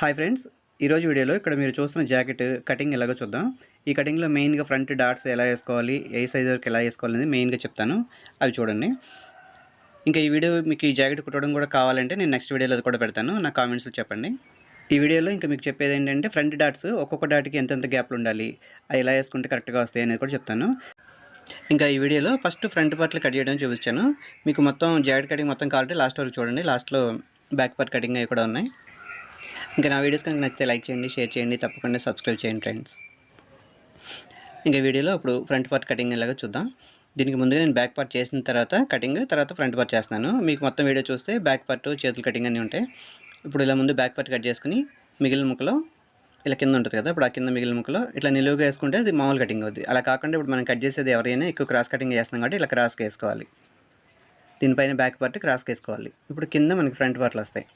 Hi friends ఈరోజు వీడియోలో ఇక్కడ మీరు చూస్తున్న జాకెట్ కటింగ్ ఎలాగో చూద్దాం. ఈ కటింగ్లో మెయిన్గా ఫ్రంట్ డాట్స్ ఎలా వేసుకోవాలి ఏ సైజ్ వరకు ఎలా వేసుకోవాలి అనేది మెయిన్గా చెప్తాను. అవి చూడండి. ఇంకా ఈ వీడియో మీకు ఈ జాకెట్ కుట్టడం కూడా కావాలంటే నేను నెక్స్ట్ వీడియోలో అది కూడా పెడతాను. నా కామెంట్స్లో చెప్పండి. ఈ వీడియోలో ఇంకా మీకు చెప్పేది ఏంటంటే ఫ్రంట్ డాట్స్ ఒక్కొక్క డాట్కి ఎంతెంత గ్యాప్లు ఉండాలి అవి ఎలా వేసుకుంటే కరెక్ట్గా వస్తాయి అనేది కూడా చెప్తాను. ఇంకా ఈ వీడియోలో ఫస్ట్ ఫ్రంట్ పార్ట్లు కట్ చేయడం చూపించాను. మీకు మొత్తం జాకెట్ కటింగ్ మొత్తం కావాలంటే లాస్ట్ వరకు చూడండి. లాస్ట్లో బ్యాక్ పార్ట్ కటింగ్ అవి కూడా ఉన్నాయి. ఇంకా నా వీడియోస్ కనుక నచ్చితే లైక్ చేయండి షేర్ చేయండి తప్పకుండా సబ్స్క్రైబ్ చేయండి ఫ్రెండ్స్. ఇంకా వీడియోలో ఇప్పుడు ఫ్రంట్ పార్ట్ కటింగ్ ఎలాగో చూద్దాం. దీనికి ముందుగా నేను బ్యాక్ పార్ట్ చేసిన తర్వాత కటింగ్ తర్వాత ఫ్రంట్ పార్ట్ చేస్తున్నాను. మీకు మొత్తం వీడియో చూస్తే బ్యాక్ పార్ట్ చేతులు కటింగ్ అన్నీ ఉంటాయి. ఇప్పుడు ఇలా ముందు బ్యాక్ పార్ట్ కట్ చేసుకుని మిగిలిన ముక్కలో ఇలా కింద ఉంటుంది కదా ఇప్పుడు ఆ కింద మిగిలిన ముక్కలో ఇట్లా నిలువుగా వేసుకుంటే అది మామూలు కటింగ్ అవుద్ది. అలా కాకుండా ఇప్పుడు మనం కట్ చేసేది ఎవరైనా ఎక్కువ క్రాస్ కటింగ్ చేస్తున్నాం కాబట్టి ఇలా క్రాస్కి వేసుకోవాలి. దీనిపైన బ్యాక్ పార్ట్ క్రాస్కి వేసుకోవాలి. ఇప్పుడు కింద మనకి ఫ్రంట్ పార్ట్లు వస్తాయి.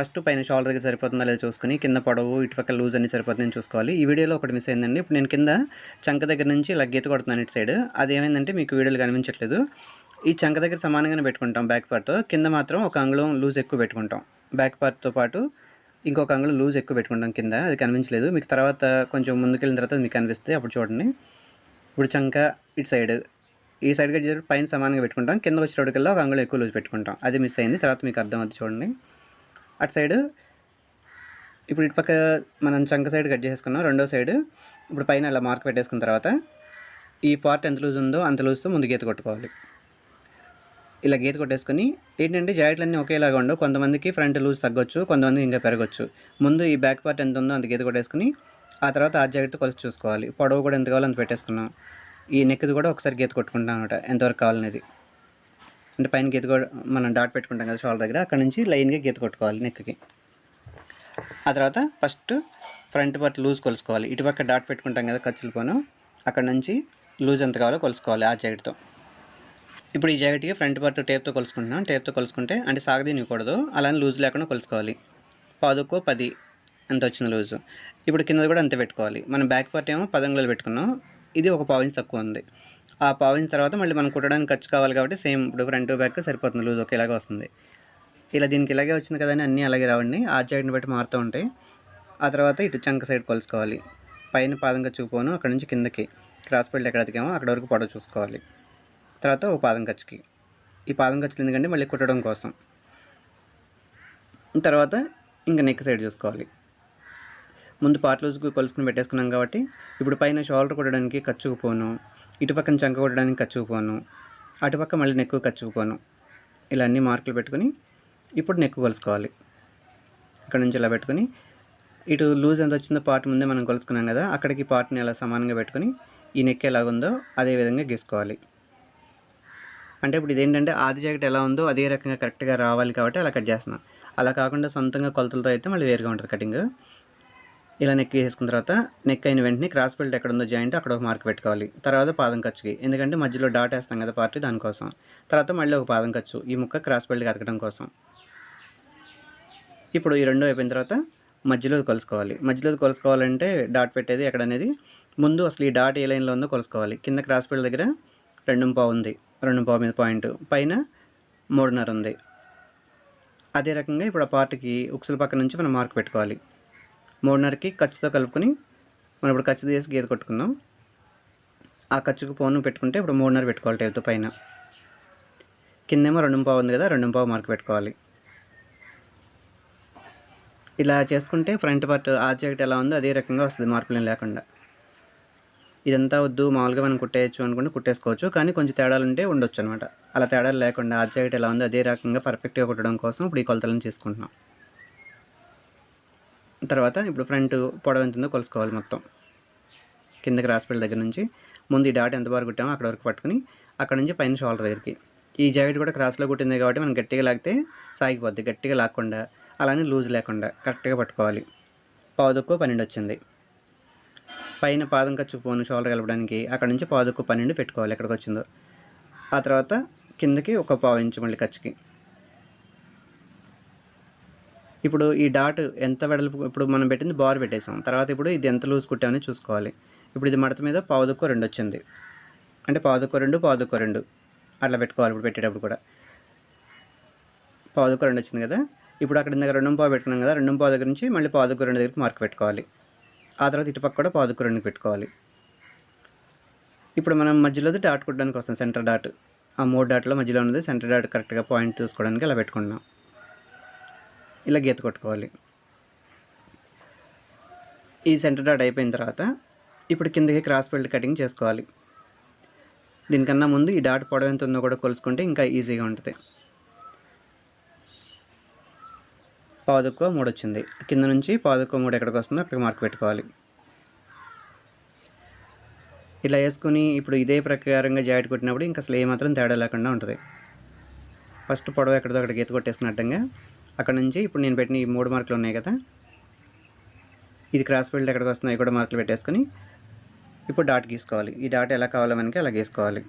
ఫస్ట్ పైన షాల్ దగ్గర సరిపోతుందా లేదా చూసుకుని కింద పొడవు ఇటుపక్క లూజ్ అన్ని సరిపోతుందని చూసుకోవాలి. ఈ వీడియోలో ఒకటి మిస్ అయిందండి. ఇప్పుడు నేను కింద చంక దగ్గర నుంచి ఇలా గీత కొడుతున్నాను ఇటు సైడ్. అది ఏమైందంటే మీకు వీడియోలు కనిపించట్లేదు. ఈ చంక దగ్గర సమానంగానే పెట్టుకుంటాం బ్యాక్ పార్ట్తో. కింద మాత్రం ఒక అంగుళం లూజ్ ఎక్కువ పెట్టుకుంటాం. బ్యాక్ పార్ట్తో పాటు ఇంకొక అంగుళం లూజ్ ఎక్కువ పెట్టుకుంటాం కింద. అది కనిపించలేదు. మీకు తర్వాత కొంచెం ముందుకెళ్ళిన తర్వాత మీకు కనిపిస్తే అప్పుడు చూడండి. ఇప్పుడు చంక ఇటు సైడ్. ఈ సైడ్గా పైన సమానంగా పెట్టుకుంటాం. కింద వచ్చేటప్పటికల్లా ఒక అంగుళం ఎక్కువ లూజ్ పెట్టుకుంటాం. అది మిస్ అయింది. తర్వాత మీకు అర్థం అవుతుంది చూడండి. అటు సైడ్. ఇప్పుడు ఇటు పక్క మనం చంక సైడ్ కట్ చేసుకున్నాం రెండో సైడ్. ఇప్పుడు పైన అలా మార్క్ పెట్టేసుకున్న తర్వాత ఈ పార్ట్ ఎంత లూజ్ ఉందో అంత లూజ్తో ముందు గీత కొట్టుకోవాలి. ఇలా గీత కొట్టేసుకొని ఏంటంటే జాకెట్లన్నీ ఒకేలాగా ఉండవు. కొంతమందికి ఫ్రంట్ లూజ్ తగ్గొచ్చు కొంతమందికి ఇంకా పెరగచ్చు. ముందు ఈ బ్యాక్ పార్ట్ ఎంత ఉందో అంత గీత కొట్టేసుకుని ఆ తర్వాత ఆ జాకెట్ కొలిసి చూసుకోవాలి. పొడవు కూడా ఎంత కావాలో అంత పెట్టేసుకున్నాం. ఈ నెక్ది కూడా ఒకసారి గీత కొట్టుకుంటాం అనమాట ఎంతవరకు కావాలనేది. అంటే పైన గీత మనం డాట్ పెట్టుకుంటాం కదా షోల్డర్ దగ్గర అక్కడ నుంచి లైన్గా గీత కొట్టుకోవాలి నెక్కి. ఆ తర్వాత ఫస్ట్ ఫ్రంట్ పార్ట్ లూజ్ కొలుసుకోవాలి. ఇటుపక్క డాట్ పెట్టుకుంటాం కదా ఖర్చులు పోను అక్కడ నుంచి లూజ్ ఎంత కావాలో కొలుసుకోవాలి ఆ జాకెట్తో. ఇప్పుడు ఈ జాకెట్కి ఫ్రంట్ పార్ట్ టేప్తో కొలుసుకుంటున్నాం. టేప్తో కొలుసుకుంటే అంటే సాగదీనికూడదు అలానే లూజ్ లేకుండా కొలుసుకోవాలి. పాదుకో పది ఎంత వచ్చింది లూజు. ఇప్పుడు కింద కూడా అంతే పెట్టుకోవాలి. మనం బ్యాక్ పార్ట్ ఏమో పదంగులు పెట్టుకున్నాం. ఇది ఒక పావు ఇంచ్ తక్కువ ఉంది. ఆ పావు ఇంచ్ తర్వాత మళ్ళీ మనం కుట్టడానికి ఖర్చు కావాలి కాబట్టి సేమ్ ఇప్పుడు ఫ్రంట్ బ్యాక్ సరిపోతుంది లూజ్ ఒకేలాగా వస్తుంది. ఇలా దీనికి ఇలాగే వచ్చింది కదా అని అన్నీ అలాగే రావండి. ఆ జాకెట్ని బట్టి మారుతూ ఉంటాయి. ఆ తర్వాత ఇటు చంక సైడ్ కొలుసుకోవాలి. పైన పాదంగా చూపోను అక్కడ నుంచి కిందకి క్రాస్ బెల్ట్ ఎక్కడ అతికామో అక్కడ వరకు పొడవు చూసుకోవాలి. తర్వాత ఒక పాదం ఖర్చుకి ఈ పాదం ఖర్చులు ఎందుకంటే మళ్ళీ కుట్టడం కోసం. తర్వాత ఇంకా నెక్ సైడ్ చూసుకోవాలి. ముందు పార్ట్ లూజ్కి కొలుసుకుని పెట్టేసుకున్నాం కాబట్టి ఇప్పుడు పైన షోల్డర్ కుట్టడానికి ఖర్చుకు ఇటు పక్కన చంక కొట్టడానికి ఖర్చుకుపోను అటుపక్క మళ్ళీ నెక్కు ఖర్చుకుపోను ఇలా అన్ని మార్కులు పెట్టుకుని ఇప్పుడు నెక్కు కొలుసుకోవాలి. ఇక్కడ నుంచి ఇలా పెట్టుకుని ఇటు లూజ్ ఎంత వచ్చిందో పార్ట్ ముందే మనం కొలుసుకున్నాం కదా అక్కడికి పార్ట్ని అలా సమానంగా పెట్టుకుని ఈ నెక్ ఎలాగుందో అదే విధంగా గీసుకోవాలి. అంటే ఇప్పుడు ఇదేంటంటే ఆది జాకెట్ ఎలా ఉందో అదే రకంగా కరెక్ట్గా రావాలి కాబట్టి అలా కట్ చేస్తున్నాను అలా కాకుండా సొంతంగా కొలతలతో అయితే మళ్ళీ వేరుగా ఉంటుంది కటింగ్. ఇలా నెక్ వేసుకున్న తర్వాత నెక్ అయిన వెంటనే క్రాస్ బెల్ట్ ఎక్కడ ఉందో జాయింట్ అక్కడ ఒక మార్క్ పెట్టుకోవాలి. తర్వాత పాదం ఖర్చుకి ఎందుకంటే మధ్యలో డాట్ వేస్తాం కదా పార్టీ దానికోసం తర్వాత మళ్ళీ ఒక పాదం ఖర్చు ఈ ముక్క క్రాస్ బెల్ట్కి అతకడం కోసం. ఇప్పుడు ఈ రెండు అయిపోయిన తర్వాత మధ్యలో కలుసుకోవాలి. మధ్యలో కొలుసుకోవాలంటే డాట్ పెట్టేది ఎక్కడ అనేది ముందు అసలు ఈ డాట్ ఏ లైన్లో ఉందో కొలుసుకోవాలి. కింద క్రాస్ బెల్ట్ దగ్గర రెండు పావు ఉంది. రెండు పావు మీద పాయింట్. పైన మూడున్నర ఉంది. అదే రకంగా ఇప్పుడు ఆ పార్ట్కి ఉక్సుల పక్క నుంచి మనం మార్క్ పెట్టుకోవాలి. మూడున్నరకి ఖర్చుతో కలుపుకొని మనం ఇప్పుడు ఖర్చు తీసి గీత కొట్టుకుందాం. ఆ ఖర్చుకు పోను పెట్టుకుంటే ఇప్పుడు మూడున్నర పెట్టుకోవాలి టైప్తో పైన. కిందేమో రెండు పావు ఉంది కదా రెండు పావు మార్క్ పెట్టుకోవాలి. ఇలా చేసుకుంటే ఫ్రంట్ పార్ట్ ఆ ఎలా ఉందో అదే రకంగా వస్తుంది మార్పులు లేకుండా. ఇదంతా వద్దు మామూలుగా మనం కుట్టేయచ్చు అనుకుంటే కుట్టేసుకోవచ్చు కానీ కొంచెం తేడాలు ఉంటే ఉండొచ్చు అనమాట అలా తేడాలు లేకుండా ఆ జాకెట్ ఎలా ఉందో అదే రకంగా పర్ఫెక్ట్గా కుట్టడం కోసం ఇప్పుడు ఈ కొలతలను తీసుకుంటున్నాం. తర్వాత ఇప్పుడు ఫ్రంట్ పొడవు ఎంత ఉందో కొలుసుకోవాలి మొత్తం. కిందకి రాసిపెళ్ళ దగ్గర నుంచి. ముందు ఈ డాట్ ఎంత వరకు కుట్టామో అక్కడ వరకు పట్టుకుని అక్కడ నుంచి పైన షోల్డర్ దగ్గరికి. ఈ జాకెట్ కూడా క్రాస్లో కుట్టింది కాబట్టి మనం గట్టిగా లాగితే సాగిపోద్ది. గట్టిగా లాక్కుండా అలానే లూజ్ లేకుండా కరెక్ట్గా పట్టుకోవాలి. పావుదొక్కు పన్నెండు వచ్చింది. పైన పాదం ఖర్చు పోను షోల్డర్ కలపడానికి అక్కడ నుంచి పావుదొక్కు పన్నెండు పెట్టుకోవాలి ఎక్కడికి వచ్చిందో. ఆ తర్వాత కిందకి ఒక పావు ఇంచు మళ్ళీ ఖర్చుకి ఇప్పుడు ఈ డాట్ ఎంత వెడల్పు ఇప్పుడు మనం పెట్టింది బార్ పెట్టేసాం. తర్వాత ఇప్పుడు ఇది ఎంత లూజ్ కుట్టామని చూసుకోవాలి. ఇప్పుడు ఇది మడత మీద పావుదొక్క రెండు వచ్చింది. అంటే పావుదొక్క రెండు పావుదొక్క రెండు. అట్లా పెట్టుకోవాలి ఇప్పుడు పెట్టేటప్పుడు కూడా. పావుదొక్క రెండు వచ్చింది కదా. ఇప్పుడు అక్కడ దగ్గర రెండు పావు పెట్టుకున్నాం కదా రెండు పావు దగ్గర నుంచి మళ్ళీ పావుదొక్క రెండు దగ్గరికి మార్క్ పెట్టుకోవాలి. ఆ తర్వాత ఇటుపక్క కూడా పావుదొక్క రెండుకి రెండు పెట్టుకోవాలి. ఇప్పుడు మనం మధ్యలో డాట్ కుట్టడానికి వస్తాం సెంటర్ డాట్. ఆ మూడు డాట్లో మధ్యలో ఉన్నది సెంటర్ డాట్ కరెక్ట్గా పాయింట్ చూసుకోవడానికి అలా పెట్టుకుంటున్నాం. ఇలా గీత కొట్టుకోవాలి. ఈ సెంటర్ డాట్ అయిపోయిన తర్వాత ఇప్పుడు కిందకి క్రాస్ బెల్ట్ కటింగ్ చేసుకోవాలి. దీనికన్నా ముందు ఈ డాట్ పొడవు ఎంత ఉందో కూడా కొలుసుకుంటే ఇంకా ఈజీగా ఉంటుంది. పాదుకో మూడు వచ్చింది. కింద నుంచి పాదుకో మూడు ఎక్కడికి వస్తుందో అక్కడికి మార్క్ పెట్టుకోవాలి. ఇలా వేసుకుని ఇప్పుడు ఇదే ప్రకారంగా జాయిట్ కొట్టినప్పుడు ఇంకా అసలు ఏమాత్రం తేడా లేకుండా ఉంటుంది. ఫస్ట్ పొడవు ఎక్కడిదో అక్కడ గీత కొట్టేసినట్టుగా అక్కడ నుంచి ఇప్పుడు నేను పెట్టిన ఈ మూడు మార్కులు ఉన్నాయి కదా. ఇది క్రాస్ ఫీల్డ్ ఎక్కడికి వస్తుందో కూడా మార్కులు పెట్టేసుకొని ఇప్పుడు డాట్ గీసుకోవాలి. ఈ డాట్ ఎలా కావాలో మనకి అలా గీసుకోవాలి.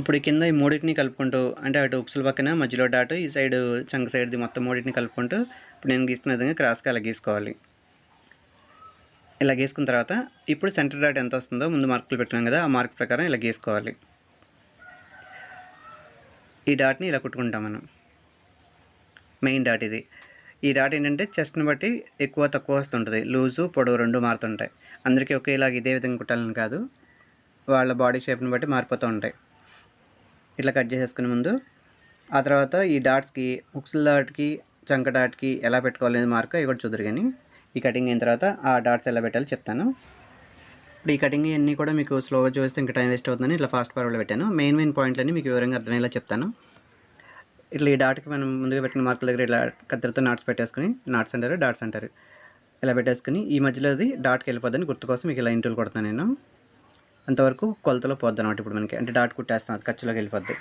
ఇప్పుడు కింద ఈ మూడింటిని కలుపుకుంటూ అంటే అటు ఉక్సుల పక్కన మధ్యలో డాట్ ఈ సైడ్ చంక సైడ్ది మొత్తం మూడింటిని కలుపుకుంటూ ఇప్పుడు నేను గీస్తున్న విధంగా క్రాస్గా అలా గీసుకోవాలి. ఇలా గీసుకున్న తర్వాత ఇప్పుడు సెంటర్ డాట్ ఎంత వస్తుందో ముందు మార్కులు పెట్టినాం కదా ఆ మార్క్ ప్రకారం ఇలా గీసుకోవాలి. ఈ డాట్ని ఇలా కుట్టుకుంటాం మనం. మెయిన్ డాట్ ఇది. ఈ డాట్ ఏంటంటే చెస్ట్ని బట్టి ఎక్కువ తక్కువ వస్తుంటుంది. లూజు పొడవు రెండు మారుతుంటాయి. అందరికీ ఒకేలాగా ఇదే విధంగా కుట్టాలని కాదు. వాళ్ళ బాడీ షేప్ని బట్టి మారిపోతూ ఉంటాయి. ఇట్లా కట్ చేసేసుకునే ముందు ఆ తర్వాత ఈ డాట్స్కి హుక్స్ డాట్కి చంక డాట్కి ఎలా పెట్టుకోవాలనేది మార్క్ ఇక్కడ కూడా చూద్దరు కానీ ఈ కటింగ్ అయిన తర్వాత ఆ డాట్స్ ఎలా పెట్టాలో చెప్తాను. ఇప్పుడు ఈ కటింగ్ అన్నీ కూడా మీకు స్లోగా చూస్తే ఇంకా టైం వేస్ట్ అవుతుందని ఇట్లా ఫాస్ట్ ఫార్వర్డ్లో పెట్టాను. మెయిన్ మెయిన్ పాయింట్లన్నీ మీకు వివరంగా అర్థమయ్యేలా చెప్తాను. ఇట్లా ఈ డాట్కి మనం ముందుగా పెట్టిన మార్కుల దగ్గర ఇట్లా కత్తెరతో నాట్స్ పెట్టేసుకుని నాట్స్ అంటారు డాట్స్ అంటారు. ఇలా పెట్టేసుకుని ఈ మధ్యలో అది డాట్కి వెళ్ళిపోద్దని గుర్తు కోసం మీకు ఇలా ఇంటూలు కొడతాను నేను. అంతవరకు కొలతలో పోద్ది అనమాట ఇప్పుడు మనకి. అంటే డాట్ కుట్టేస్తాం అది ఖర్చులోకి వెళ్ళిపోద్ది.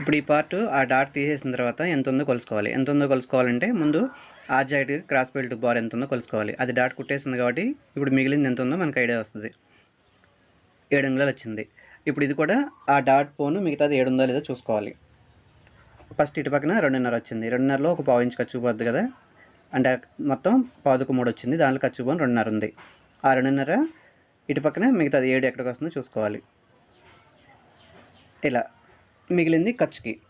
ఇప్పుడు ఈ పార్ట్ ఆ డాట్ తీసేసిన తర్వాత ఎంత ఉందో కొలుసుకోవాలి. ఎంత ఉందో కొలుసుకోవాలంటే ముందు ఆ జాయిట్ క్రాస్ బెల్ట్ బార్ ఎంత ఉందో కొలుసుకోవాలి. అది డాట్ కుట్టేసింది కాబట్టి ఇప్పుడు మిగిలింది ఎంత ఉందో మనకు ఐడియా వస్తుంది. ఏడు అంగుళాలు వచ్చింది. ఇప్పుడు ఇది కూడా ఆ డాట్ పోను మిగతాది ఏడు ఉందో లేదో చూసుకోవాలి. ఫస్ట్ ఇటు పక్కన రెండున్నర వచ్చింది. రెండున్నరలో ఒక పావు ఇంచు ఖర్చు పోద్ది కదా? అంటే మొత్తం పాదుకు మూడు వచ్చింది. దాంట్లో ఖర్చు పోని రెండున్నర ఉంది. ఆ రెండున్నర ఇటు పక్కన మిగతాది ఏడు ఎక్కడికి వస్తుందో చూసుకోవాలి. ఇలా మిగిలింది ఖర్చుకి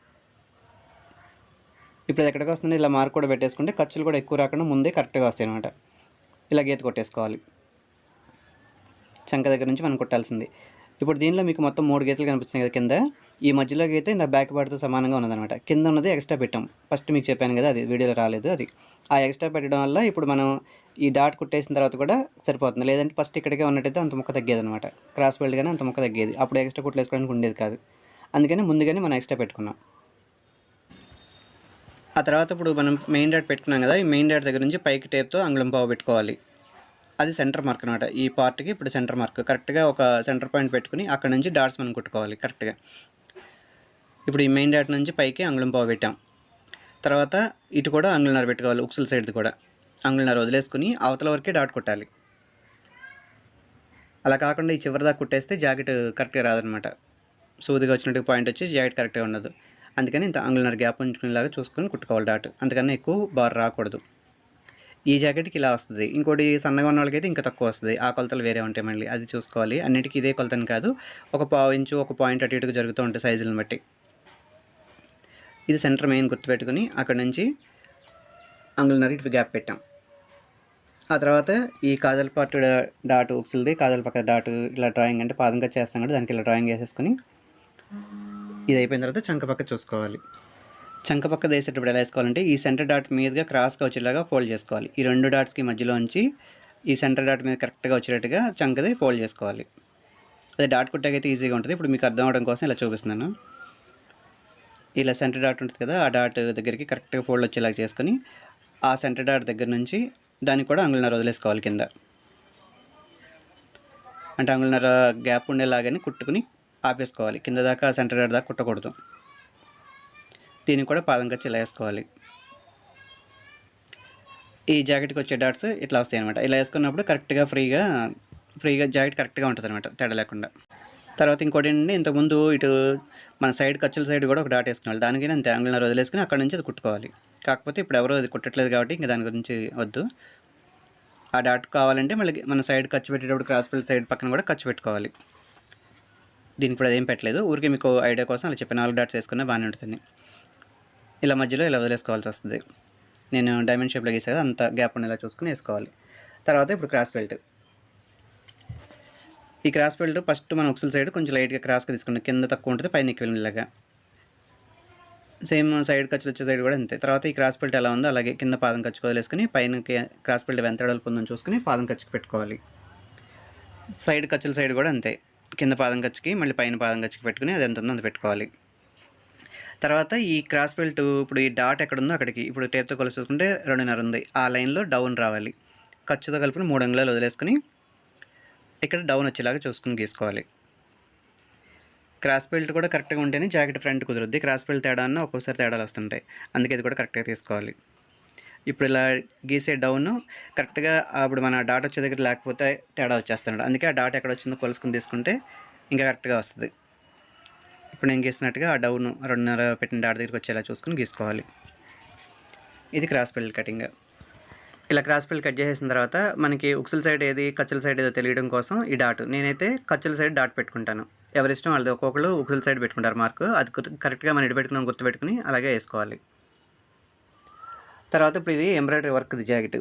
ఇప్పుడు ఎక్కడికి వస్తుంది? ఇలా మార్క్ కూడా పెట్టేసుకుంటే ఖర్చులు కూడా ఎక్కువ రాకుండా ముందే కరెక్ట్గా వస్తాయి అనమాట ఇలా గీత కొట్టేసుకోవాలి. చంక దగ్గర నుంచి మనం కొట్టాల్సింది. ఇప్పుడు దీనిలో మీకు మొత్తం మూడు గీతలు కనిపిస్తున్నాయి కదా కింద. ఈ మధ్యలో గీత ఇంత బ్యాక్ పార్ట్తో సమానంగా ఉన్నదనమాట కింద ఉన్నది ఎక్స్ట్రా పెట్టాం. ఫస్ట్ మీకు చెప్పాను కదా అది వీడియోలో రాలేదు అది. ఆ ఎక్స్ట్రా పెట్టడం వల్ల ఇప్పుడు మనం ఈ డాట్ కుట్టేసిన తర్వాత కూడా సరిపోతుంది. లేదంటే ఫస్ట్ ఇక్కడికే ఉన్నట్టయితే అంత ముక్క తగ్గేది అనమాట క్రాస్ బెల్ట్ కానీ అంత ముక్క తగ్గేది. అప్పుడు ఎక్స్ట్రా కుట్లు వేసుకోవడానికి ఉండేది కాదు. అందుకని ముందుగానే మనం ఎక్స్ట్రా పెట్టుకున్నాం. ఆ తర్వాత ఇప్పుడు మనం మెయిన్ డాట్ పెట్టుకున్నాం కదా ఈ మెయిన్ డాట్ దగ్గర నుంచి పైకి టేప్తో అంగుళం పావు పెట్టుకోవాలి. అది సెంటర్ మార్క్ అనమాట. ఈ పార్ట్కి ఇప్పుడు సెంటర్ మార్క్ కరెక్ట్గా ఒక సెంటర్ పాయింట్ పెట్టుకుని అక్కడ నుంచి డాట్స్ మనం కుట్టుకోవాలి. కరెక్ట్గా ఇప్పుడు ఈ మెయిన్ డాట్ నుంచి పైకి అంగుళం పావు పెట్టాం. తర్వాత ఇటు కూడా అంగుళన్నర పెట్టుకోవాలి. ఉక్సుల సైడ్ది కూడా. అంగుళన్నర వదిలేసుకుని అవతల వరకే డాట్ కుట్టాలి. అలా కాకుండా ఈ చివరిదాకా కుట్టేస్తే జాకెట్ కరెక్ట్గా రాదనమాట. సూదిగా వచ్చినట్టు పాయింట్ వచ్చి జాకెట్ కరెక్ట్గా ఉండదు. అందుకని ఇంత అంగుళన్నర గ్యాప్ ఉంచుకునేలాగా చూసుకొని కుట్టుకోవాలి డాట్ అందుకని ఎక్కువ బార్ రాకూడదు. ఈ జాకెట్కి ఇలా వస్తుంది. ఇంకోటి సన్నగా ఉన్న వాళ్ళకైతే ఇంకా తక్కువ వస్తుంది. ఆ కొలతలు వేరే ఉంటాయి మళ్ళీ. అది చూసుకోవాలి. అన్నిటికీ ఇదే కొలతని కాదు. ఒక పావు ఇంచు ఒక పాయింట్ అటు ఇటుకు జరుగుతూ ఉంటాయి సైజులను బట్టి. ఇది సెంటర్ మెయిన్ గుర్తుపెట్టుకుని అక్కడ నుంచి అంగుళన్నర ఇటు గ్యాప్ పెట్టాం. ఆ తర్వాత ఈ కాజల్ పార్ట్ డాట్ ఉక్సులది కాజల్ పక్క డాట్ ఇలా డ్రాయింగ్ అంటే పాదంగా చేస్తాం కదా దానికి ఇలా డ్రాయింగ్ వేసేసుకుని ఇది అయిపోయిన తర్వాత చంక పక్క చూసుకోవాలి. చంక పక్క వేసేటప్పుడు ఎలా వేసుకోవాలంటే ఈ సెంటర్ డాట్ మీదుగా క్రాస్గా వచ్చేలాగా ఫోల్డ్ చేసుకోవాలి. ఈ రెండు డాట్స్కి మధ్యలో ఉంచి ఈ సెంటర్ డాట్ మీద కరెక్ట్గా వచ్చేటట్టుగా చంకది ఫోల్డ్ చేసుకోవాలి. అదే డాట్ కుట్టాకైతే ఈజీగా ఉంటుంది. ఇప్పుడు మీకు అర్థం అవడం కోసం ఇలా చూపిస్తున్నాను. ఇలా సెంటర్ డాట్ ఉంటుంది కదా ఆ డాట్ దగ్గరికి కరెక్ట్గా ఫోల్డ్ వచ్చేలాగా చేసుకొని ఆ సెంటర్ డాట్ దగ్గర నుంచి దానికి కూడా అంగుళనర వదిలేసుకోవాలి కింద. అంటే అంగుళనర గ్యాప్ ఉండేలాగానే కుట్టుకుని ఆపేసుకోవాలి. కింద దాకా సెంటర్ డాట్ దాకా కుట్టకూడదు. దీనికి కూడా పాదం ఖర్చు ఇలా వేసుకోవాలి ఈ జాకెట్కి వచ్చే డాట్స్ ఇట్లా వస్తాయి అనమాట ఇలా వేసుకున్నప్పుడు కరెక్ట్గా ఫ్రీగా ఫ్రీగా జాకెట్ కరెక్ట్గా ఉంటుంది అనమాట తేడా లేకుండా. తర్వాత ఇంకోటి ఏంటంటే ఇంతకుముందు ఇటు మన సైడ్ ఖర్చుల సైడ్ కూడా ఒక డాట్ వేసుకునేవాళ్ళు. దానికి నేను అంగుళన్నర వదిలేసుకుని అక్కడ నుంచి అది కుట్టుకోవాలి. కాకపోతే ఇప్పుడు ఎవరో అది కుట్టట్లేదు కాబట్టి ఇంకా దాని గురించి వద్దు. ఆ డాట్ కావాలంటే మళ్ళీ మన సైడ్ ఖర్చు పెట్టేటప్పుడు క్రాస్ పిల్ సైడ్ పక్కన కూడా ఖర్చు పెట్టుకోవాలి. దీనికి ఇప్పుడు అదేం పెట్టలేదు. ఊరికే మీకు ఐడియా కోసం అలా చెప్పి నాలుగు డాట్స్ వేసుకున్నా బాగానే ఉంటుంది. ఇలా మధ్యలో ఇలా వదిలేసుకోవాల్సి వస్తుంది. నేను డైమండ్ షేప్లో గీసా కదా అంత గ్యాప్ ఉండేలా చూసుకుని వేసుకోవాలి. తర్వాత ఇప్పుడు క్రాస్ బెల్ట్ ఈ క్రాస్ బెల్ట్ ఫస్ట్ మనం ఉక్సల్ సైడ్ కొంచెం లైట్గా క్రాస్గా తీసుకుంటాం కింద తక్కువ ఉంటుంది పైన ఎక్కువ ఇలాగా సేమ్ సైడ్ ఖర్చులు వచ్చే సైడ్ కూడా అంతే. తర్వాత ఈ క్రాస్ బెల్ట్ ఎలా ఉందో అలాగే కింద పాదం ఖర్చు వదిలేసుకుని పైన క్రాస్ బెల్ట్ ఎంత వెడల్పు ఉందని చూసుకుని పాదం ఖర్చుకి పెట్టుకోవాలి. సైడ్ ఖర్చుల సైడ్ కూడా అంతే. కింద పాదం ఖర్చుకి మళ్ళీ పైన పాదం ఖర్చుకి పెట్టుకుని అది ఎంత ఉందో అంత పెట్టుకోవాలి. తర్వాత ఈ క్రాస్ బెల్ట్ ఇప్పుడు ఈ డాట్ ఎక్కడ ఉందో అక్కడికి ఇప్పుడు టేప్తో కలిసి చూసుకుంటే రెండున్నర ఉంది. ఆ లైన్లో డౌన్ రావాలి. ఖర్చుతో కలిపి మూడు అంగుళాలు వదిలేసుకుని ఇక్కడ డౌన్ వచ్చేలాగా చూసుకుని గీసుకోవాలి. క్రాస్ బెల్ట్ కూడా కరెక్ట్గా ఉంటేనే జాకెట్ ఫ్రంట్ కుదురుద్ది. క్రాస్ బెల్ట్ తేడా అన్న ఒక్కోసారి తేడాలు వస్తుంటాయి. అందుకే ఇది కూడా కరెక్ట్గా తీసుకోవాలి. ఇప్పుడు ఇలా గీసే డౌన్ కరెక్ట్గా అప్పుడు మన డాట్ వచ్చే దగ్గర లేకపోతే తేడా వచ్చేస్తున్నాడు. అందుకే ఆ డాట్ ఎక్కడ వచ్చిందో కొలుసుకుని తీసుకుంటే ఇంకా కరెక్ట్గా వస్తుంది. ఇప్పుడు నేను గీసినట్టుగా ఆ డౌన్ రెండున్నర పెట్టిన డాట్ దగ్గరికి వచ్చేలా చూసుకుని గీసుకోవాలి. ఇది క్రాస్ బెల్ట్ కటింగ్. ఇలా క్రాస్ పిల్లలు కట్ చేసేసిన తర్వాత మనకి ఉక్సుల సైడ్ ఏది కచ్చుల సైడ్ ఏదో తెలియడం కోసం ఈ డాట్. నేనైతే కచ్చుల సైడ్ డాట్ పెట్టుకుంటాను. ఎవరిష్టం వాళ్ళది ఒక్కొక్కరు ఉక్సుల సైడ్ పెట్టుకుంటారు మార్కు. అది కరెక్ట్గా మనం ఇటు పెట్టుకున్నాం గుర్తు పెట్టుకుని అలాగే వేసుకోవాలి. తర్వాత ఇప్పుడు ఇది ఎంబ్రాయిడరీ వర్క్ ఇది జాకెట్.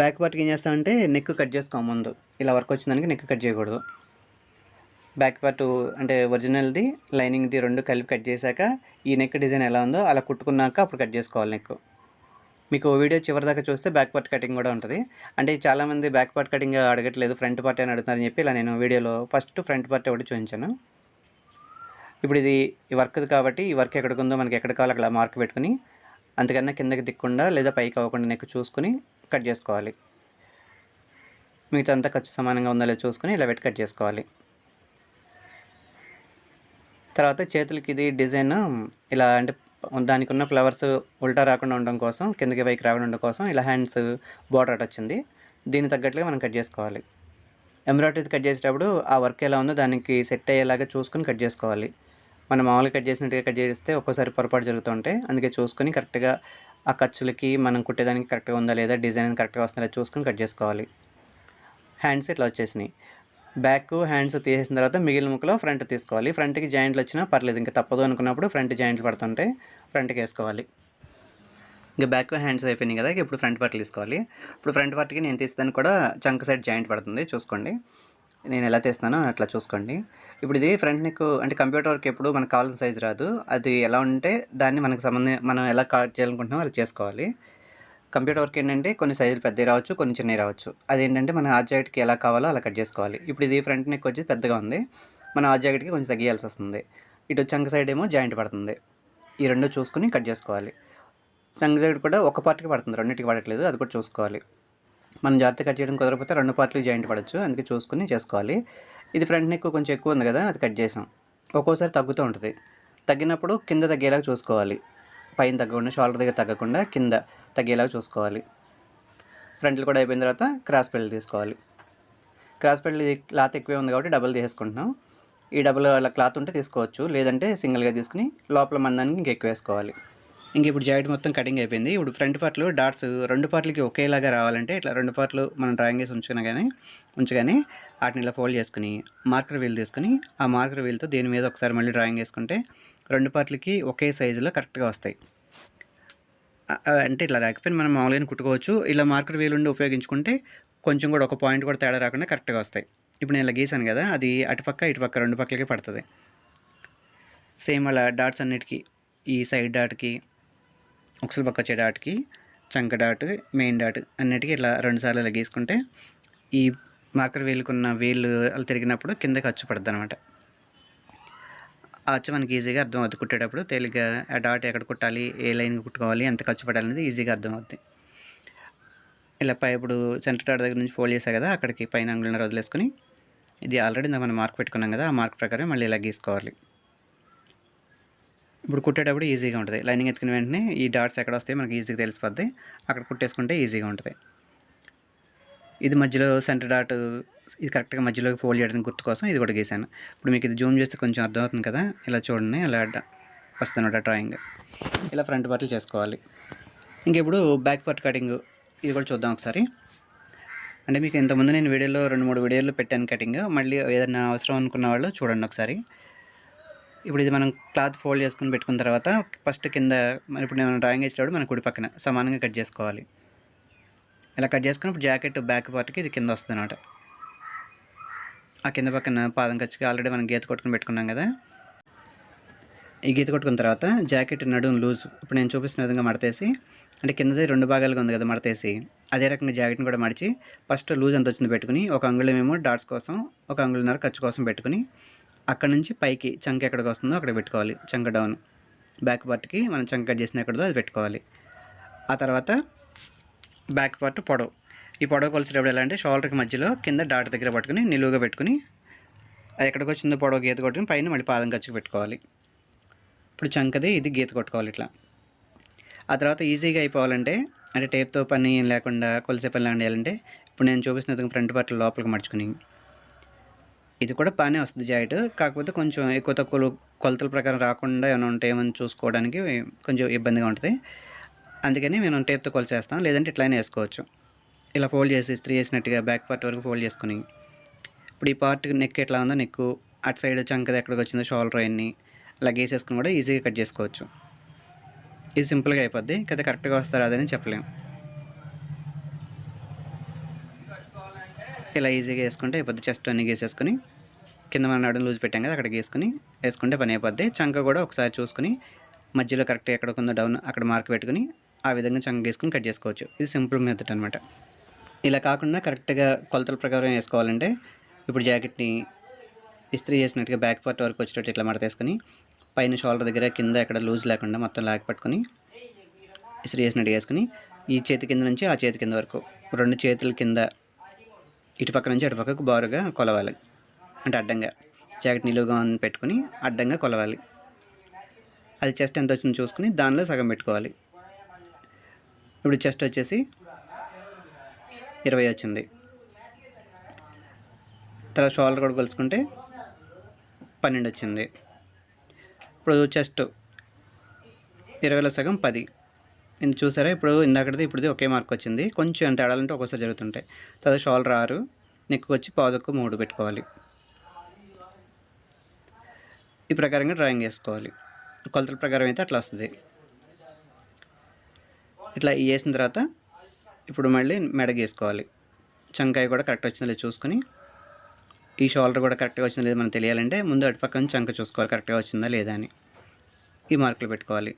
బ్యాక్ పార్ట్కి ఏం చేస్తామంటే నెక్ కట్ చేసుకోం ముందు. ఇలా వర్క్ వచ్చిందానికి నెక్ కట్ చేయకూడదు. బ్యాక్ పార్ట్ అంటే ఒరిజినల్ది లైనింగ్ది రెండు కలిపి కట్ చేశాక ఈ నెక్ డిజైన్ ఎలా ఉందో అలా కుట్టుకున్నాక అప్పుడు కట్ చేసుకోవాలి నెక్ మీకు వీడియో చివరి దాకా చూస్తే బ్యాక్ పార్ట్ కటింగ్ కూడా ఉంటుంది. అంటే చాలామంది బ్యాక్ పార్ట్ కటింగ్ అడగట్లేదు ఫ్రంట్ పార్ట్ అని అడుగుతున్నారని చెప్పి ఇలా నేను వీడియోలో ఫస్ట్ ఫ్రంట్ పార్ట్ ఒకటి చూపించాను. ఇప్పుడు ఇది ఈ వర్క్ కాబట్టి ఈ వర్క్ ఎక్కడికి ఉందో మనకి ఎక్కడ కావాలో అక్కడ మార్క్ పెట్టుకుని అంతకన్నా కిందకి దిక్కుండా లేదా పైకి అవ్వకుండా నెక్ చూసుకుని కట్ చేసుకోవాలి. మిగతా అంతా ఖర్చు సమానంగా ఉందో లేదో చూసుకుని ఇలా పెట్టి కట్ చేసుకోవాలి. తర్వాత చేతులకి ఇది డిజైన్ ఇలా అంటే దానికి ఉన్న ఫ్లవర్స్ ఉల్టా రాకుండా ఉండడం కోసం కిందకి పైకి రాకుండా ఉండడం కోసం ఇలా హ్యాండ్స్ బోర్డర్ అట్ వచ్చింది దీనికి తగ్గట్లుగా మనం కట్ చేసుకోవాలి. ఎంబ్రాయిడరీ కట్ చేసేటప్పుడు ఆ వర్క్ ఎలా ఉందో దానికి సెట్ అయ్యేలాగా చూసుకొని కట్ చేసుకోవాలి. మనం మామూలుగా కట్ చేసినట్టుగా కట్ చేస్తే ఒక్కోసారి పొరపాటు జరుగుతుంటాయి అందుకే చూసుకొని కరెక్ట్గా ఆ ఖర్చులకి మనం కుట్టేదానికి కరెక్ట్గా ఉందా లేదా డిజైన్ కరెక్ట్గా వస్తుందా చూసుకొని కట్ చేసుకోవాలి. హ్యాండ్స్ ఇట్లా వచ్చేసినాయి. బ్యాక్ హ్యాండ్స్ తీసేసిన తర్వాత మిగిలిన ముక్కలో ఫ్రంట్ తీసుకోవాలి. ఫ్రంట్కి జాయింట్లు వచ్చినా పర్లేదు. ఇంకా తప్పదు అనుకున్నప్పుడు ఫ్రంట్ జాయింట్లు పడుతుంటే ఫ్రంట్కి వేసుకోవాలి. ఇంకా బ్యాక్ హ్యాండ్స్ అయిపోయినాయి కదా ఇప్పుడు ఫ్రంట్ పార్ట్ తీసుకోవాలి. ఇప్పుడు ఫ్రంట్ పార్ట్కి నేను తీసేదానికి కూడా చంక సైడ్ జాయింట్ పడుతుంది. చూసుకోండి. నేను ఎలా తీస్తున్నానో అట్లా చూసుకోండి. ఇప్పుడు ఇది ఫ్రంట్ నెక్ అంటే కంప్యూటర్ వర్క్ ఎప్పుడు మనకు కావాల్సిన సైజు రాదు. అది ఎలా ఉంటే దాన్ని మనకు సంబంధం మనం ఎలా కట్ చేయాలనుకుంటున్నామో అలా చేసుకోవాలి. కంప్యూటర్ వర్క్ ఏంటంటే కొన్ని సైజులు పెద్దవి రావచ్చు కొన్ని చిన్నవి రావచ్చు. అదేంటంటే మన ఆ జాకెట్కి ఎలా కావాలో అలా కట్ చేసుకోవాలి. ఇప్పుడు ఇది ఫ్రంట్ నెక్ వచ్చి పెద్దగా ఉంది. మన ఆ జాకెట్కి కొంచెం తగ్గియాల్సి వస్తుంది. ఇటు చంక సైడ్ ఏమో జాయింట్ పడుతుంది. ఈ రెండు చూసుకుని కట్ చేసుకోవాలి. చంక సైడ్ కూడా ఒక పార్ట్కి పడుతుంది. రెండింటికి పడట్లేదు. అది కూడా చూసుకోవాలి. మనం జాగ్రత్త కట్ చేయడం కుదరకపోతే రెండు పార్ట్లు జాయింట్ పడవచ్చు అందుకే చూసుకుని చేసుకోవాలి. ఇది ఫ్రంట్ నెక్ కొంచెం ఎక్కువ ఉంది కదా అది కట్ చేసాం. ఒక్కోసారి తగ్గుతూ ఉంటుంది. తగ్గినప్పుడు కింద తగ్గేలాగా చూసుకోవాలి. పైన తగ్గకుండా షోల్డర్ దగ్గర తగ్గకుండా కింద తగ్గేలాగా చూసుకోవాలి. ఫ్రంట్లు కూడా అయిపోయిన తర్వాత క్రాస్ పెళ్ళి తీసుకోవాలి. క్రాస్ పెళ్ళి క్లాత్ ఎక్కువే ఉంది కాబట్టి డబుల్ తీసుకుంటున్నాం ఈ డబుల్ అలా క్లాత్ ఉంటే తీసుకోవచ్చు. లేదంటే సింగిల్గా తీసుకుని లోపల మందానికి ఇంక ఎక్కువ వేసుకోవాలి. ఇంక ఇప్పుడు జాకెట్ మొత్తం కటింగ్ అయిపోయింది. ఇప్పుడు ఫ్రంట్ పార్ట్లు డాట్స్ రెండు పార్ట్లకి ఒకేలాగా రావాలంటే ఇట్లా రెండు పార్ట్లు మనం డ్రాయింగ్ చేసి ఉంచుకున్నా కానీ ఉంచగానే వాటిని ఇలా ఫోల్డ్ చేసుకుని మార్కర్ వీల్ తీసుకుని ఆ మార్కర్ వీల్తో దీని మీద ఒకసారి మళ్ళీ డ్రాయింగ్ చేసుకుంటే రెండు పార్ట్లకి ఒకే సైజులో కరెక్ట్గా వస్తాయి. అంటే ఇట్లా రాకపోయినా మనం మామూలుగా కుట్టుకోవచ్చు. ఇలా మార్కర్ వీల్ ఉండి ఉపయోగించుకుంటే కొంచెం కూడా ఒక పాయింట్ కూడా తేడా రాకుండా కరెక్ట్గా వస్తాయి. ఇప్పుడు నేను ఇలా గీసాను కదా అది అటుపక్క ఇటుపక్క రెండు పక్కలకి పడుతుంది. సేమ్ అలా డాట్స్ అన్నిటికీ ఈ సైడ్ డాట్కి ఒకసారి పక్క వచ్చే డాట్కి చంక డాట్ మెయిన్ డాట్ అన్నిటికీ ఇట్లా రెండుసార్లు ఇలా గీసుకుంటే ఈ మార్కర్ వేలుకున్న వేలు అలా తిరిగినప్పుడు కిందకి ఖర్చు పడుతుంది అనమాట అచ్చు మనకి ఈజీగా అర్థం అవుతుంది కుట్టేటప్పుడు తేలిగ్గా ఆ డాట్ ఎక్కడ కుట్టాలి ఏ లైన్ కుట్టుకోవాలి ఎంత ఖర్చు పడాలి అనేది ఈజీగా అర్థమవుతుంది ఇలా పై ఇప్పుడు సెంటర్ డాట్ దగ్గర నుంచి ఫోల్డ్ చేసా కదా అక్కడికి పైన అంగుళన వదిలేసుకుని ఇది ఆల్రెడీ మనం మార్క్ పెట్టుకున్నాం కదా ఆ మార్క్ ప్రకారం మళ్ళీ ఇలా గీసుకోవాలి. ఇప్పుడు కుట్టేటప్పుడు ఈజీగా ఉంటుంది. లైనింగ్ ఎత్తుకున్న వెంటనే ఈ డాట్స్ ఎక్కడ వస్తాయి మనకి ఈజీగా తెలిసిపోద్ది. అక్కడ కుట్టేసుకుంటే ఈజీగా ఉంటుంది. ఇది మధ్యలో సెంటర్ డాట్ ఇది కరెక్ట్గా మధ్యలోకి ఫోల్డ్ చేయడానికి గుర్తు కోసం ఇది కూడా గీసాను. ఇప్పుడు మీకు ఇది జూమ్ చేస్తే కొంచెం అర్థమవుతుంది కదా ఇలా చూడండి ఇలా వస్తుంది డ్రాయింగ్. ఇలా ఫ్రంట్ పార్ట్లు చేసుకోవాలి. ఇంక ఇప్పుడు బ్యాక్ పార్ట్ కటింగ్ ఇది కూడా చూద్దాం ఒకసారి. అంటే మీకు ఇంతకుముందు నేను వీడియోలో రెండు మూడు వీడియోలు పెట్టాను కటింగ్ మళ్ళీ ఏదైనా అవసరం అనుకున్న వాళ్ళు చూడండి ఒకసారి. ఇప్పుడు ఇది మనం క్లాత్ ఫోల్డ్ చేసుకుని పెట్టుకున్న తర్వాత ఫస్ట్ కింద మరి ఇప్పుడు నేను డ్రాయింగ్ వేసేటప్పుడు మన కుడి పక్కన సమానంగా కట్ చేసుకోవాలి. ఇలా కట్ చేసుకుని ఇప్పుడు జాకెట్ బ్యాక్ పార్ట్కి ఇది కింద వస్తుంది అనమాట ఆ కింద పక్కన పాదం ఖర్చుకి ఆల్రెడీ మనం గీత కొట్టుకుని పెట్టుకున్నాం కదా. ఈ గీత కొట్టుకున్న తర్వాత జాకెట్ నడుము లూజ్. ఇప్పుడు నేను చూపిస్తున్న విధంగా మడతేసి అంటే కిందది రెండు భాగాలుగా ఉంది కదా మడతేసి అదే రకంగా జాకెట్ని కూడా మడిచి ఫస్ట్ లూజ్ ఎంత వచ్చింది పెట్టుకుని ఒక అంగుళం ఏమో డాట్స్ కోసం ఒక అంగుళన్నర ఖర్చు కోసం పెట్టుకుని అక్కడ నుంచి పైకి చంక ఎక్కడికి వస్తుందో అక్కడ పెట్టుకోవాలి చంక డౌన్ బ్యాక్ పార్ట్కి మనం చంక కట్ చేసిన ఎక్కడదో అది పెట్టుకోవాలి. ఆ తర్వాత బ్యాక్ పార్ట్ పొడవు. ఈ పొడవు కొలిసేటప్పుడు ఎలా అంటే షోల్డర్కి మధ్యలో కింద డాట్ దగ్గర పట్టుకుని నిలువుగా పెట్టుకుని అది ఎక్కడికి వచ్చిందో పొడవు గీత కొట్టుకుని పైన మళ్ళీ పాదం ఖర్చుకు పెట్టుకోవాలి. ఇప్పుడు చంకది ఇది గీత కొట్టుకోవాలి ఇట్లా. ఆ తర్వాత ఈజీగా అయిపోవాలంటే అంటే టేప్తో పని లేకుండా కొలిసే పని లేకుండా చేయాలంటే ఇప్పుడు నేను చూపిస్తున్న ఫ్రంట్ పార్ట్ లోపలికి మడుచుకుని ఇది కూడా బాగానే వస్తుంది జాకెట్ కాకపోతే కొంచెం ఎక్కువ తక్కువ కొలతల ప్రకారం రాకుండా ఏమైనా ఉంటాయేమని చూసుకోవడానికి కొంచెం ఇబ్బందిగా ఉంటుంది. అందుకని మేము టేప్తో కొలిచేస్తాం లేదంటే ఇట్లానే వేసుకోవచ్చు. ఇలా ఫోల్డ్ చేసి స్త్రీ వేసినట్టుగా బ్యాక్ పార్ట్ వరకు ఫోల్డ్ చేసుకుని. ఇప్పుడు ఈ పార్ట్ నెక్ ఎట్లా ఉందో నెక్ అటు సైడ్ చంకది ఎక్కడికి వచ్చిందో షోల్డర్ అన్ని అలా గీసేసుకుని కూడా ఈజీగా కట్ చేసుకోవచ్చు. ఇది సింపుల్గా అయిపోద్ది. కదా కరెక్ట్గా వస్తారా అదని చెప్పలేము. ఇలా ఈజీగా వేసుకుంటే అయిపోద్ది. చెస్ట్ అన్ని గీసేసుకుని కింద మన నడుము లూజ్ పెట్టాం కదా అక్కడ గీసుకుని వేసుకుంటే పని అయిపోద్ది. చంక కూడా ఒకసారి చూసుకుని మధ్యలో కరెక్ట్గా ఎక్కడ ఉందో డౌన్ అక్కడ మార్క్ పెట్టుకుని ఆ విధంగా చంక గీసుకుని కట్ చేసుకోవచ్చు. ఇది సింపుల్ మెథడ్ అనమాట ఇలా కాకుండా కరెక్ట్గా కొలతల ప్రకారం వేసుకోవాలంటే ఇప్పుడు జాకెట్ని ఇస్త్రీ చేసినట్టుగా బ్యాక్ పార్ట్ వరకు వచ్చేటట్టు ఇట్లా మడతేసుకొని పైన షోల్డర్ దగ్గర కింద ఎక్కడ లూజ్ లేకుండా మొత్తం లాగి పట్టుకొని ఇస్త్రీ చేసినట్టు వేసుకుని ఈ చేతి కింద నుంచి ఆ చేతి కింద వరకు రెండు చేతుల కింద ఇటు పక్క నుంచి అటు పక్కకు బారుగా కొలవాలి. అంటే అడ్డంగా. జాకెట్ నిలువుగా పెట్టుకుని అడ్డంగా కొలవాలి. అది చెస్ట్ ఎంత వచ్చిందో చూసుకుని దానిలో సగం పెట్టుకోవాలి. ఇప్పుడు చెస్ట్ వచ్చేసి ఇరవై వచ్చింది. తర్వాత షోల్డర్ కూడా కొలుచుకుంటే పన్నెండు వచ్చింది. ఇప్పుడు చెస్ట్ ఇరవైలో సగం పది. ఇది చూసారా ఇప్పుడు ఇందాకటిది ఇప్పుడుది ఒకే మార్క్ వచ్చింది. కొంచెం తేడాలంటే ఒక్కోసారి జరుగుతుంటాయి. తర్వాత షోల్డర్ ఆరు నెక్కు వచ్చి పాదొక్కు మూడు పెట్టుకోవాలి. ఈ ప్రకారంగా డ్రాయింగ్ వేసుకోవాలి. కొలతల ప్రకారం అయితే అట్లా వస్తుంది. ఇట్లా వేసిన తర్వాత ఇప్పుడు మళ్ళీ మెడ వేసుకోవాలి చంకాయ కూడా కరెక్ట్ వచ్చిందో లేదో చూసుకొని ఈ షోల్డర్ కూడా కరెక్ట్గా వచ్చిందో లేదో మనం తెలియాలంటే ముందు అటుపక్క నుంచి చంక చూసుకోవాలి కరెక్ట్గా వచ్చిందా లేదా అని. ఈ మార్కులు పెట్టుకోవాలి.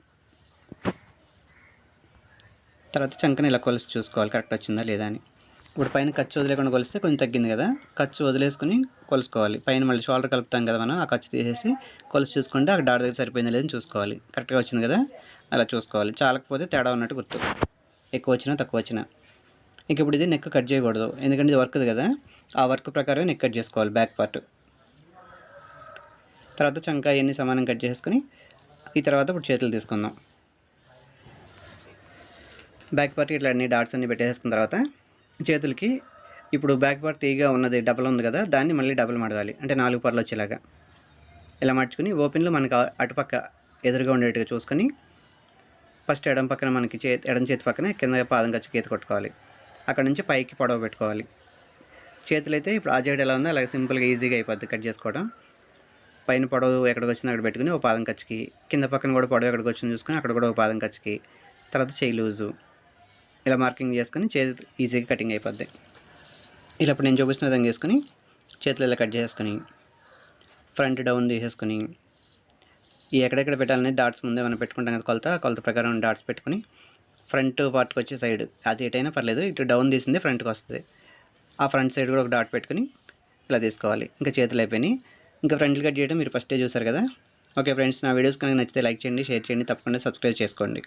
తర్వాత చంకని ఇలా కొలిసి చూసుకోవాలి కరెక్ట్ వచ్చిందా లేదా అని. ఇప్పుడు పైన ఖర్చు వదిలేకుండా కొలిస్తే కొంచెం తగ్గింది కదా. ఖర్చు వదిలేసుకుని కొలుసుకోవాలి. పైన మళ్ళీ షోల్డర్ కలుపుతాం కదా మనం ఆ ఖర్చు తీసేసి కొలిసి చూసుకుంటే ఆ డాడ దగ్గర సరిపోయిందా లేదని చూసుకోవాలి. కరెక్ట్గా వచ్చింది కదా? అలా చూసుకోవాలి. చాలకపోతే తేడా ఉన్నట్టు గుర్తు. ఎక్కువ వచ్చినా తక్కువ వచ్చినా. ఇంక ఇప్పుడు ఇది నెక్ కట్ చేయకూడదు. ఎందుకంటే ఇది వర్క్ కదా. ఆ వర్క్ ప్రకారం నెక్ కట్ చేసుకోవాలి బ్యాక్ పార్ట్ తర్వాత చంకా ఇవన్నీ సమానం కట్ చేసుకుని ఈ తర్వాత ఇప్పుడు చేతులు తీసుకుందాం. బ్యాక్ పార్ట్ ఇట్లా అన్ని డాట్స్ అన్ని పెట్టేసుకున్న తర్వాత చేతులకి ఇప్పుడు బ్యాక్ పార్ట్ తీగా ఉన్నది డబల్ ఉంది కదా దాన్ని మళ్ళీ డబల్ మడవాలి అంటే నాలుగు పర్లు వచ్చేలాగా. ఇలా మడుచుకుని ఓపెన్లో మనకు అటుపక్క ఎదురుగా ఉండేట్టుగా చూసుకొని ఫస్ట్ ఎడం పక్కన మనకి చేతి ఎడం చేతి పక్కన కింద పాదం ఖర్చు గీత కొట్టుకోవాలి. అక్కడ నుంచి పైకి పొడవ పెట్టుకోవాలి. చేతులు అయితే ఇప్పుడు ఆ జైడ్ ఎలా ఉందో అలాగే సింపుల్గా ఈజీగా అయిపోద్ది కట్ చేసుకోవడం. పైన పొడవు ఎక్కడికి వచ్చిందో అక్కడ పెట్టుకుని ఒక పాదం ఖర్చుకి కింద పక్కన కూడా పొడవు ఎక్కడికి వచ్చిందో చూసుకొని అక్కడ కూడా ఒక పాదం ఖర్చుకి తర్వాత చేయి లూజు. ఇలా మార్కింగ్ చేసుకొని చేతి ఈజీగా కటింగ్ అయిపోద్ది. ఇలా ఇప్పుడు నేను చూపిస్తున్న విధంగా చేసుకుని చేతులు ఇలా కట్ చేసుకొని ఫ్రంట్ డౌన్ తీసేసుకొని ఎక్కడెక్కడ పెట్టాలని డాట్స్ ముందే మనం పెట్టుకుంటాం కదా కొలత కొలత ప్రకారం డాట్స్ పెట్టుకుని ఫ్రంట్ పార్ట్కి వచ్చే సైడ్ అది ఎటైనా పర్లేదు ఇటు డౌన్ తీసింది ఫ్రంట్కి వస్తుంది. ఆ ఫ్రంట్ సైడ్ కూడా ఒక డాట్ పెట్టుకుని ఇలా తీసుకోవాలి. ఇంకా చేతులు అయిపోయినాయి. ఇంకా ఫ్రంట్లు కట్ చేయడం మీరు ఫస్టే చూసారు కదా. ఓకే ఫ్రెండ్స్ నా వీడియోస్ కనుక నచ్చితే లైక్ చేయండి షేర్ చేయండి తప్పకుండా సబ్స్క్రైబ్ చేసుకోండి.